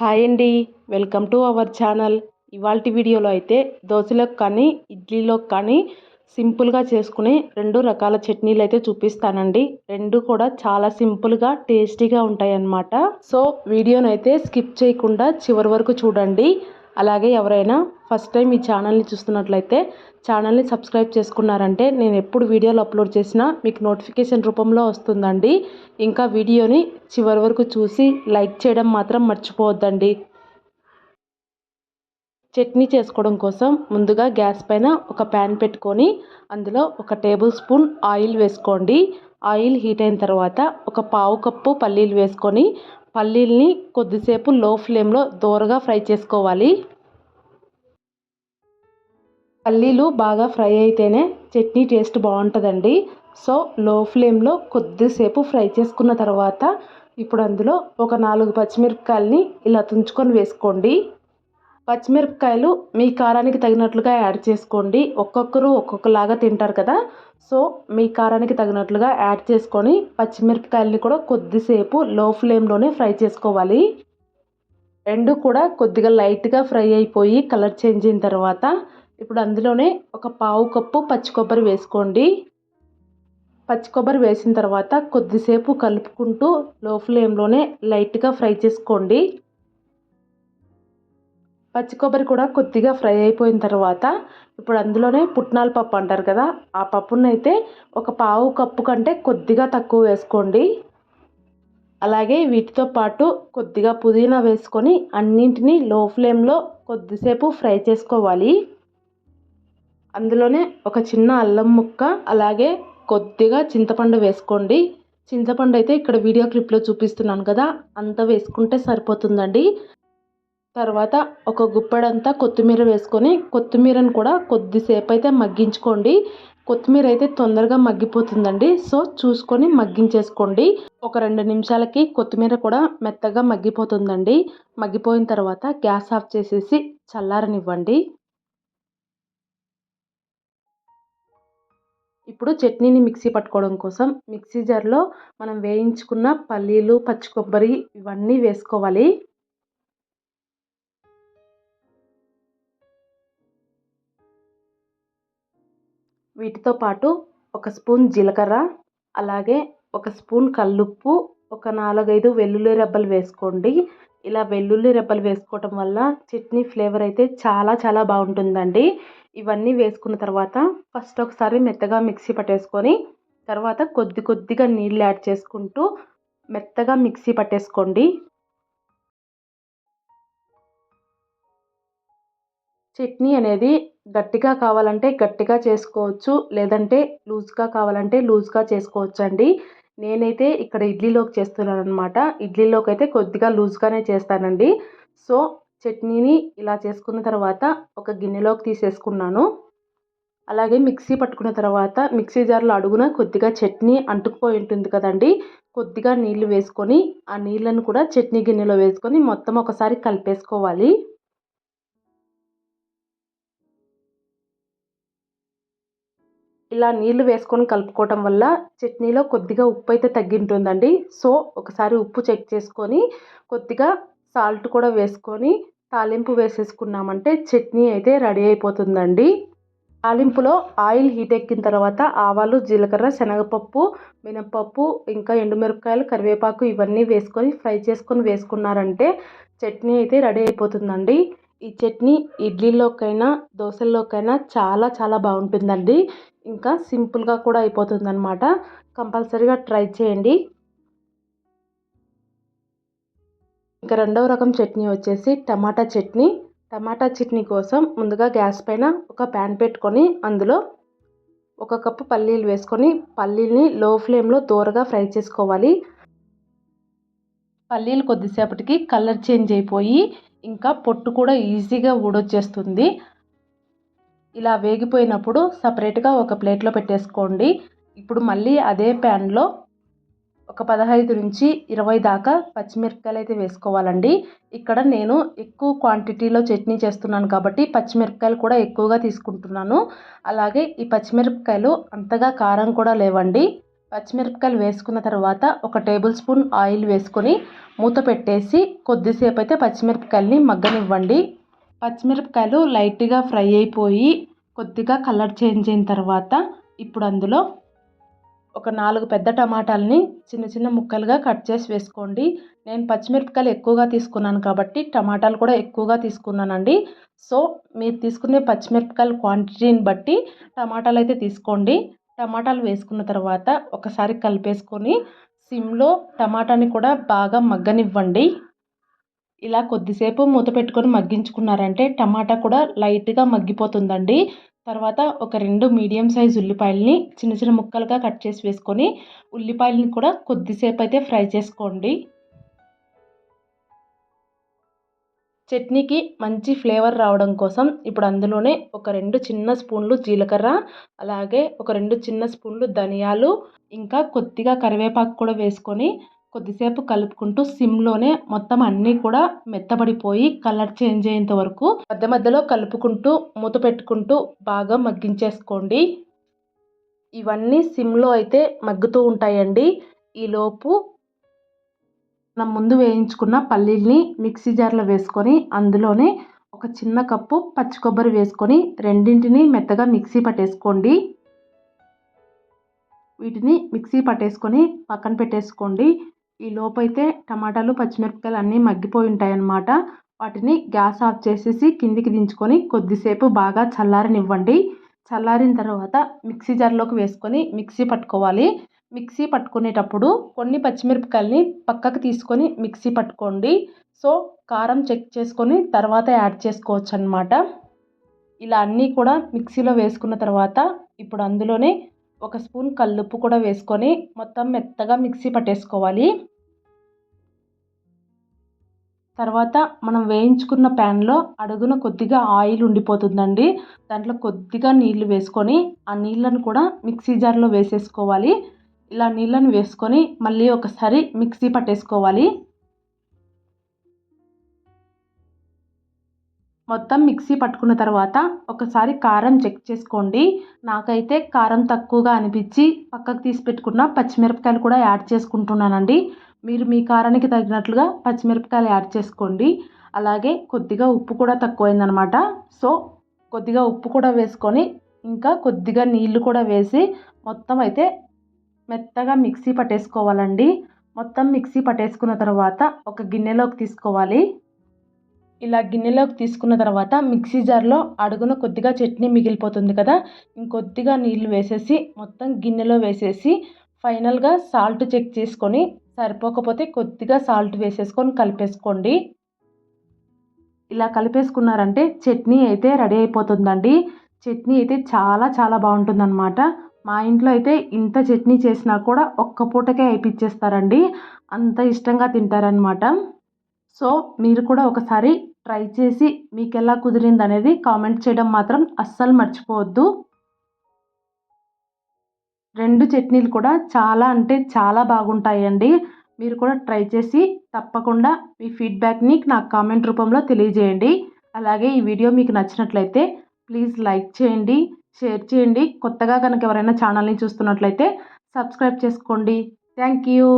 Hi అండి welcome to our channel. ఇవాళ వీడియోలో అయితే దోశలకు కానీ ఇడ్లీలోకి కానీ సింపుల్గా చేసుకుని రెండు రకాల చట్నీలు అయితే చూపిస్తానండి. రెండు కూడా చాలా సింపుల్గా టేస్టీగా ఉంటాయి అన్నమాట సో వీడియోని అయితే స్కిప్ చేయకుండా చివరి వరకు చూడండి. అలాగే ఎవరైనా ఫస్ట్ టైం ఈ ఛానల్ని చూస్తున్నట్లయితే ఛానల్ని సబ్స్క్రైబ్ చేసుకున్నారంటే నేను ఎప్పుడు వీడియోలు అప్లోడ్ చేసినా మీకు నోటిఫికేషన్ రూపంలో వస్తుందండి. ఇంకా వీడియోని చివరి వరకు చూసి లైక్ చేయడం మాత్రం మర్చిపోవద్దండి. చట్నీ చేసుకోవడం కోసం ముందుగా గ్యాస్ పైన ఒక ప్యాన్ పెట్టుకొని అందులో ఒక టేబుల్ స్పూన్ ఆయిల్ వేసుకోండి. ఆయిల్ హీట్ అయిన తర్వాత ఒక పావు కప్పు పల్లీలు వేసుకొని పల్లీల్ని కొద్దిసేపు లో ఫ్లేమ్లో దోరగా ఫ్రై చేసుకోవాలి. పల్లీలు బాగా ఫ్రై అయితేనే చట్నీ టేస్ట్ బాగుంటుందండి. సో లో ఫ్లేమ్లో కొద్దిసేపు ఫ్రై చేసుకున్న తర్వాత ఇప్పుడు అందులో ఒక నాలుగు పచ్చిమిరపకాయలని ఇలా తుంచుకొని వేసుకోండి. పచ్చిమిరపకాయలు మీ కారానికి తగినట్లుగా యాడ్ చేసుకోండి. ఒక్కొక్కరు ఒక్కొక్కలాగా తింటారు కదా. సో మీ కారానికి తగినట్లుగా యాడ్ చేసుకొని పచ్చిమిరపకాయలని కూడా కొద్దిసేపు లో ఫ్లేమ్లోనే ఫ్రై చేసుకోవాలి. రెండు కూడా కొద్దిగా లైట్గా ఫ్రై అయిపోయి కలర్ చేంజ్ అయిన తర్వాత ఇప్పుడు అందులోనే ఒక పావు కప్పు పచ్చి కొబ్బరి వేసుకోండి. పచ్చి కొబ్బరి వేసిన తర్వాత కొద్దిసేపు కలుపుకుంటూ లో ఫ్లేమ్లోనే లైట్గా ఫ్రై చేసుకోండి. పచ్చి కొబ్బరి కూడా కొద్దిగా ఫ్రై అయిపోయిన తర్వాత ఇప్పుడు అందులోనే పుట్నాల పప్పు అంటారు కదా ఆ పప్పును అయితే ఒక పావు కప్పు కంటే కొద్దిగా తక్కువ వేసుకోండి. అలాగే వీటితో పాటు కొద్దిగా పుదీనా వేసుకొని అన్నింటినీ లో ఫ్లేమ్లో కొద్దిసేపు ఫ్రై చేసుకోవాలి. అందులోనే ఒక చిన్న అల్లం ముక్క అలాగే కొద్దిగా చింతపండు వేసుకోండి. చింతపండు అయితే ఇక్కడ వీడియో క్లిప్లో చూపిస్తున్నాను కదా అంత వేసుకుంటే సరిపోతుందండి. తర్వాత ఒక గుప్పెడంతా కొత్తిమీర వేసుకొని కొత్తిమీరను కూడా కొద్దిసేపు అయితే మగ్గించుకోండి. కొత్తిమీర అయితే తొందరగా మగ్గిపోతుందండి. సో చూసుకొని మగ్గించేసుకోండి. ఒక రెండు నిమిషాలకి కొత్తిమీర కూడా మెత్తగా మగ్గిపోతుందండి. మగ్గిపోయిన తర్వాత గ్యాస్ ఆఫ్ చేసేసి చల్లారనివ్వండి. ఇప్పుడు చట్నీని మిక్సీ పట్టుకోవడం కోసం మిక్సీ జార్లో మనం వేయించుకున్న పల్లీలు పచ్చి కొబ్బరి ఇవన్నీ వేసుకోవాలి. వీటితో పాటు ఒక స్పూన్ జీలకర్ర అలాగే ఒక స్పూన్ కల్లుప్పు ఒక నాలుగైదు వెల్లుల్లి రెబ్బలు వేసుకోండి. ఇలా వెల్లుల్లి రెబ్బలు వేసుకోవటం వల్ల చట్నీ ఫ్లేవర్ అయితే చాలా చాలా బాగుంటుందండి. ఇవన్నీ వేసుకున్న తర్వాత ఫస్ట్ ఒకసారి మెత్తగా మిక్సీ పట్టేసుకొని తర్వాత కొద్ది కొద్దిగా నీళ్ళు యాడ్ చేసుకుంటూ మెత్తగా మిక్సీ పట్టేసుకోండి. చట్నీ అనేది గట్టిగా కావాలంటే గట్టిగా చేసుకోవచ్చు లేదంటే లూజ్గా కావాలంటే లూజ్గా చేసుకోవచ్చు అండి నేనైతే ఇక్కడ ఇడ్లీలోకి చేస్తున్నాను అనమాట ఇడ్లీలోకి అయితే కొద్దిగా లూజ్గానే చేస్తానండి. సో చట్నీని ఇలా చేసుకున్న తర్వాత ఒక గిన్నెలోకి తీసేసుకున్నాను. అలాగే మిక్సీ పట్టుకున్న తర్వాత మిక్సీ జార్లో అడుగున కొద్దిగా చట్నీ అంటుకుపోయి ఉంటుంది కదండి. కొద్దిగా నీళ్ళు వేసుకొని ఆ నీళ్ళను కూడా చట్నీ గిన్నెలో వేసుకొని మొత్తం ఒకసారి కలిపేసుకోవాలి. ఇలా నీళ్ళు వేసుకొని కలుపుకోవటం వల్ల చట్నీలో కొద్దిగా ఉప్పు అయితే తగ్గింటుందండి. సో ఒకసారి ఉప్పు చెక్ చేసుకొని కొద్దిగా సాల్ట్ కూడా వేసుకొని తాలింపు వేసేసుకున్నామంటే చట్నీ అయితే రెడీ అయిపోతుందండి. తాలింపులో ఆయిల్ హీట్ ఎక్కిన తర్వాత ఆవాలు జీలకర్ర శనగపప్పు మినప్పప్పు ఇంకా ఎండుమిరపకాయలు కరివేపాకు ఇవన్నీ వేసుకొని ఫ్రై చేసుకొని వేసుకున్నారంటే చట్నీ అయితే రెడీ అయిపోతుందండి. ఈ చట్నీ ఇడ్లీలోకైనా దోశల్లోకైనా చాలా చాలా బాగుంటుందండి. ఇంకా సింపుల్గా కూడా అయిపోతుందన్నమాట. కంపల్సరీగా ట్రై చేయండి. ఇంకా రెండవ రకం చట్నీ వచ్చేసి టమాటా చట్నీ. టమాటా చట్నీ కోసం ముందుగా గ్యాస్ పైన ఒక ప్యాన్ పెట్టుకొని అందులో ఒక కప్పు పల్లీలు వేసుకొని పల్లీల్ని లో ఫ్లేమ్లో దూరగా ఫ్రై చేసుకోవాలి. పల్లీలు కొద్దిసేపటికి కలర్ చేంజ్ అయిపోయి ఇంకా పొట్టు కూడా ఈజీగా ఊడొచ్చేస్తుంది. ఇలా వేగిపోయినప్పుడు సపరేట్గా ఒక ప్లేట్లో పెట్టేసుకోండి. ఇప్పుడు మళ్ళీ అదే ప్యాన్లో ఒక పదహైదు నుంచి ఇరవై దాకా పచ్చిమిరపకాయలు అయితే వేసుకోవాలండి. ఇక్కడ నేను ఎక్కువ క్వాంటిటీలో చట్నీ చేస్తున్నాను కాబట్టి పచ్చిమిరపకాయలు కూడా ఎక్కువగా తీసుకుంటున్నాను. అలాగే ఈ పచ్చిమిరపకాయలు అంతగా కారం కూడా లేవండి. పచ్చిమిరపకాయలు వేసుకున్న తర్వాత ఒక టేబుల్ స్పూన్ ఆయిల్ వేసుకొని మూత పెట్టేసి కొద్దిసేపు అయితే పచ్చిమిరపకాయలని మగ్గనివ్వండి. పచ్చిమిరపకాయలు లైట్గా ఫ్రై అయిపోయి కొద్దిగా కలర్ చేంజ్ అయిన తర్వాత ఇప్పుడు అందులో ఒక నాలుగు పెద్ద టమాటాలని చిన్న చిన్న ముక్కలుగా కట్ చేసి వేసుకోండి. నేను పచ్చిమిరపకాయలు ఎక్కువగా తీసుకున్నాను కాబట్టి టమాటాలు కూడా ఎక్కువగా తీసుకున్నానండి. సో మీరు తీసుకునే పచ్చిమిరపకాయల క్వాంటిటీని బట్టి టమాటాలు అయితే తీసుకోండి. టమాటాలు వేసుకున్న తర్వాత ఒకసారి కలిపేసుకొని సిమ్లో టమాటాని కూడా బాగా మగ్గనివ్వండి. ఇలా కొద్దిసేపు మూత పెట్టుకొని మగ్గించుకున్నారంటే టమాటా కూడా లైట్గా మగ్గిపోతుందండి. తర్వాత ఒక రెండు మీడియం సైజ్ ఉల్లిపాయలని చిన్న చిన్న ముక్కలుగా కట్ చేసి వేసుకొని ఉల్లిపాయలని కూడా కొద్దిసేపు అయితే ఫ్రై చేసుకోండి. చట్నీకి మంచి ఫ్లేవర్ రావడం కోసం ఇప్పుడు అందులోనే ఒక రెండు చిన్న స్పూన్లు జీలకర్ర అలాగే ఒక రెండు చిన్న స్పూన్లు ధనియాలు ఇంకా కొద్దిగా కరివేపాకు కూడా వేసుకొని కొద్దిసేపు కలుపుకుంటూ సిమ్లోనే మొత్తం అన్నీ కూడా మెత్తబడిపోయి కలర్ చేంజ్ అయ్యేంత వరకు మధ్య మధ్యలో కలుపుకుంటూ మూత పెట్టుకుంటూ బాగా మగ్గించేసుకోండి. ఇవన్నీ సిమ్లో అయితే మగ్గుతూ ఉంటాయండి. ఈలోపు మనం ముందు వేయించుకున్న పల్లీల్ని మిక్సీ జార్లో వేసుకొని అందులోనే ఒక చిన్న కప్పు పచ్చి కొబ్బరి వేసుకొని రెండింటిని మెత్తగా మిక్సీ పట్టేసుకోండి. వీటిని మిక్సీ పట్టేసుకొని పక్కన పెట్టేసుకోండి. ఈ లోపైతే టమాటాలు పచ్చిమిరపకాయలు అన్నీ మగ్గిపోయి ఉంటాయి అన్నమాట వాటిని గ్యాస్ ఆఫ్ చేసేసి కిందికి దించుకొని కొద్దిసేపు బాగా చల్లారనివ్వండి. చల్లారిన తర్వాత మిక్సీ జార్లోకి వేసుకొని మిక్సీ పట్టుకోవాలి. మిక్సీ పట్టుకునేటప్పుడు కొన్ని పచ్చిమిరపకాయలని పక్కకు తీసుకొని మిక్సీ పట్టుకోండి. సో కారం చెక్ చేసుకొని తర్వాత యాడ్ చేసుకోవచ్చు అనమాట ఇలా అన్నీ కూడా మిక్సీలో వేసుకున్న తర్వాత ఇప్పుడు అందులోనే ఒక స్పూన్ కల్లుప్పు కూడా వేసుకొని మొత్తం మెత్తగా మిక్సీ పట్టేసుకోవాలి. తర్వాత మనం వేయించుకున్న ప్యాన్లో అడుగున కొద్దిగా ఆయిల్ ఉండిపోతుందండి. దాంట్లో కొద్దిగా నీళ్ళు వేసుకొని ఆ నీళ్ళను కూడా మిక్సీ జార్లో వేసేసుకోవాలి. ఇలా నీళ్ళని వేసుకొని మళ్ళీ ఒకసారి మిక్సీ పట్టేసుకోవాలి. మొత్తం మిక్సీ పట్టుకున్న తర్వాత ఒకసారి కారం చెక్ చేసుకోండి. నాకైతే కారం తక్కువగా అనిపించి పక్కకు తీసి పెట్టుకున్న పచ్చిమిరపకాయలు కూడా యాడ్ చేసుకుంటున్నానండి. మీరు మీ కారానికి తగినట్లుగా పచ్చిమిరపకాయలు యాడ్ చేసుకోండి. అలాగే కొద్దిగా ఉప్పు కూడా తక్కువైందనమాట. సో కొద్దిగా ఉప్పు కూడా వేసుకొని ఇంకా కొద్దిగా నీళ్ళు కూడా వేసి మొత్తం అయితే మెత్తగా మిక్సీ పట్టేసుకోవాలండి. మొత్తం మిక్సీ పట్టేసుకున్న తర్వాత ఒక గిన్నెలోకి తీసుకోవాలి. ఇలా గిన్నెలోకి తీసుకున్న తర్వాత మిక్సీ జార్లో అడుగున కొద్దిగా చట్నీ మిగిలిపోతుంది కదా ఇంకొద్దిగా నీళ్ళు వేసేసి మొత్తం గిన్నెలో వేసేసి ఫైనల్గా సాల్ట్ చెక్ చేసుకొని సరిపోకపోతే కొద్దిగా సాల్ట్ వేసేసుకొని కలిపేసుకోండి. ఇలా కలిపేసుకున్నారంటే చట్నీ అయితే రెడీ అయిపోతుందండి. చట్నీ అయితే చాలా చాలా బాగుంటుందన్నమాట. మా ఇంట్లో అయితే ఇంత చట్నీ చేసినా కూడా ఒక్క పూటకే అయిపించేస్తారండి అంత ఇష్టంగా తింటారనమాట సో మీరు కూడా ఒకసారి ట్రై చేసి మీకు ఎలా కుదిరింది అనేది కామెంట్ చేయడం మాత్రం అస్సలు మర్చిపోవద్దు. రెండు చట్నీలు కూడా చాలా అంటే చాలా బాగుంటాయండి. మీరు కూడా ట్రై చేసి తప్పకుండా మీ ఫీడ్బ్యాక్ని నాకు కామెంట్ రూపంలో తెలియజేయండి. అలాగే ఈ వీడియో మీకు నచ్చినట్లయితే ప్లీజ్ లైక్ చేయండి. షేర్ చేయండి. కొత్తగా కనుక ఎవరైనా ఛానల్ని చూస్తున్నట్లయితే సబ్స్క్రైబ్ చేసుకోండి. Thank you.